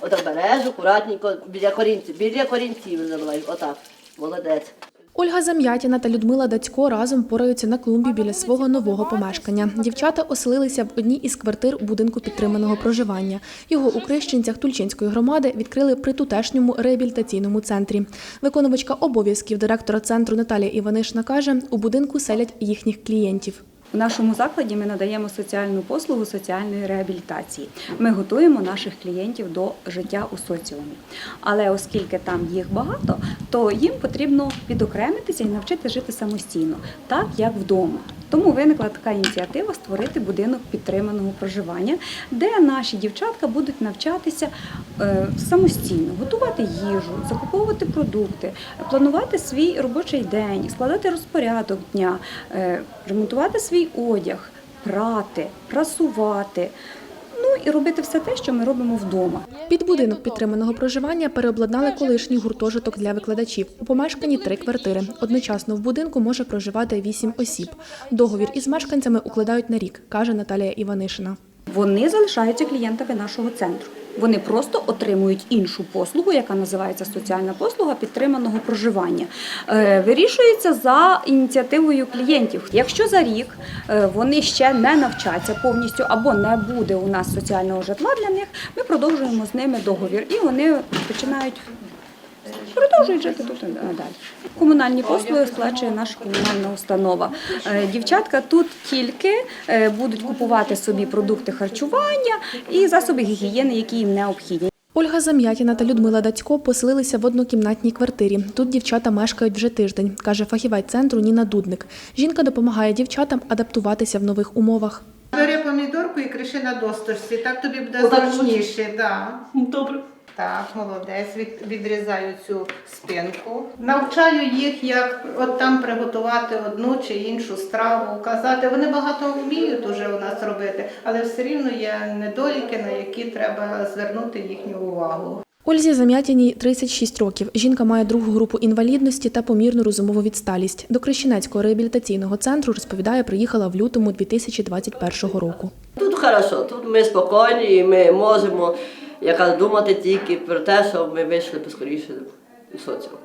Отак береш акуратненько, біля корінців, біля корінців заливаєш, отак. Молодець. Ольга Зам'ятіна та Людмила Дацько разом пораються на клумбі біля свого нового помешкання. Дівчата оселилися в одній із квартир будинку підтриманого проживання. Його у Крищенцях Тульчинської громади відкрили при тутешньому реабілітаційному центрі. Виконувачка обов'язків директора центру Наталія Іванишна каже, у будинку селять їхніх клієнтів. У нашому закладі ми надаємо соціальну послугу соціальної реабілітації. Ми готуємо наших клієнтів до життя у соціумі. Але оскільки там їх багато, то їм потрібно відокремитися і навчити жити самостійно, так як вдома. Тому виникла така ініціатива створити будинок підтриманого проживання, де наші дівчатка будуть навчатися е, самостійно готувати їжу, закуповувати продукти, планувати свій робочий день, складати розпорядок дня, е, ремонтувати свій одяг, прати, прасувати. І робити все те, що ми робимо вдома. Під будинок підтриманого проживання переобладнали колишній гуртожиток для викладачів. У помешканні три квартири. Одночасно в будинку може проживати вісім осіб. Договір із мешканцями укладають на рік, каже Наталія Іванишина. Вони залишаються клієнтами нашого центру. Вони просто отримують іншу послугу, яка називається соціальна послуга підтриманого проживання. Е, Вирішується за ініціативою клієнтів. Якщо за рік е, вони ще не навчаться повністю або не буде у нас соціального житла для них, ми продовжуємо з ними договір і вони починають. Продовжують жити тут і далі. Комунальні послуги сплачує наша комунальна установа. Е, Дівчатка тут тільки е, будуть купувати собі продукти харчування і засоби гігієни, які їм необхідні. Ольга Зам'ятіна та Людмила Дацько поселилися в однокімнатній квартирі. Тут дівчата мешкають вже тиждень, каже фахівець центру Ніна Дудник. Жінка допомагає дівчатам адаптуватися в нових умовах. Бери помідорку і криши на досточці, так тобі буде зручніше. Да. Добре. Так, молодець, від, відрізаю цю спинку. Навчаю їх, як от там приготувати одну чи іншу страву, казати. Вони багато вміють уже у нас робити, але все рівно є недоліки, на які треба звернути їхню увагу. Ользі Зам'ятіній 36 років. Жінка має другу групу інвалідності та помірну розумову відсталість. До Крещенецького реабілітаційного центру розповідає, приїхала в лютому 2021 року. Тут хорошо, тут ми спокійні ми можемо яка, думати тільки про те, що ми вийшли поскоріше у соціум.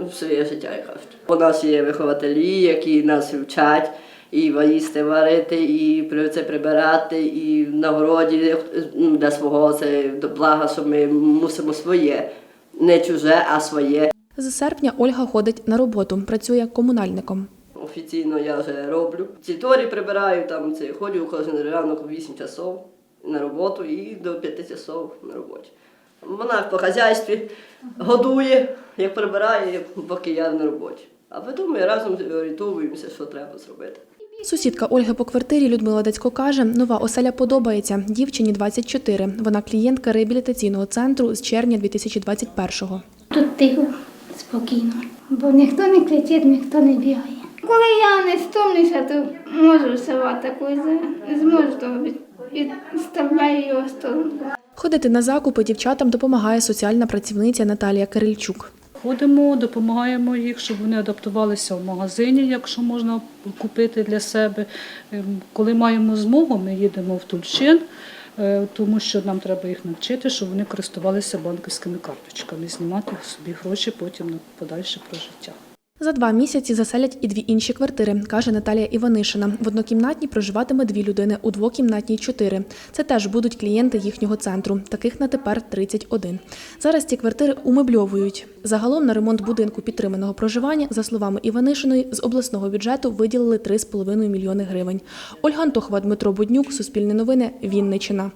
В своє життя, як кажуть. У нас є вихователі, які нас вчать і їсти варити, і це прибирати, і на городі ну, для свого це до блага, що ми мусимо своє, не чуже, а своє. З серпня Ольга ходить на роботу, працює комунальником. Офіційно я вже роблю. Ці Території прибираю, там це ходжу кожен ранок 8 часов на роботу і до 5 часов на роботі. Вона по хазяйстві годує, як прибирає, поки я на роботі. А потім ми разом орієнтуємося, що треба зробити. Сусідка Ольги по квартирі Людмила Дацько каже, нова оселя подобається. Дівчині 24. Вона клієнтка реабілітаційного центру з червня 2021-го. Тут тихо, спокійно, бо ніхто не кричить, ніхто не бігає. Коли я не стомлюся, то можу вставати такою, зможу, то від- відставляю його в сторону. Ходити на закупи дівчатам допомагає соціальна працівниця Наталія Кирильчук. Ходимо, допомагаємо їх, щоб вони адаптувалися в магазині, якщо можна купити для себе. Ем, Коли маємо змогу, ми їдемо в Тульчин, е, тому що нам треба їх навчити, щоб вони користувалися банківськими карточками, знімати собі гроші потім на подальше прожиття. За два місяці заселять і дві інші квартири, каже Наталія Іванишина. В однокімнатній проживатиме дві людини, у двокімнатній чотири. Це теж будуть клієнти їхнього центру. Таких на тепер 31. Зараз ці квартири умебльовують. Загалом на ремонт будинку підтриманого проживання, за словами Іванишиної, з обласного бюджету виділили 3,5 мільйони гривень. Ольга Антохова, Дмитро Буднюк, Суспільне новини, Вінничина.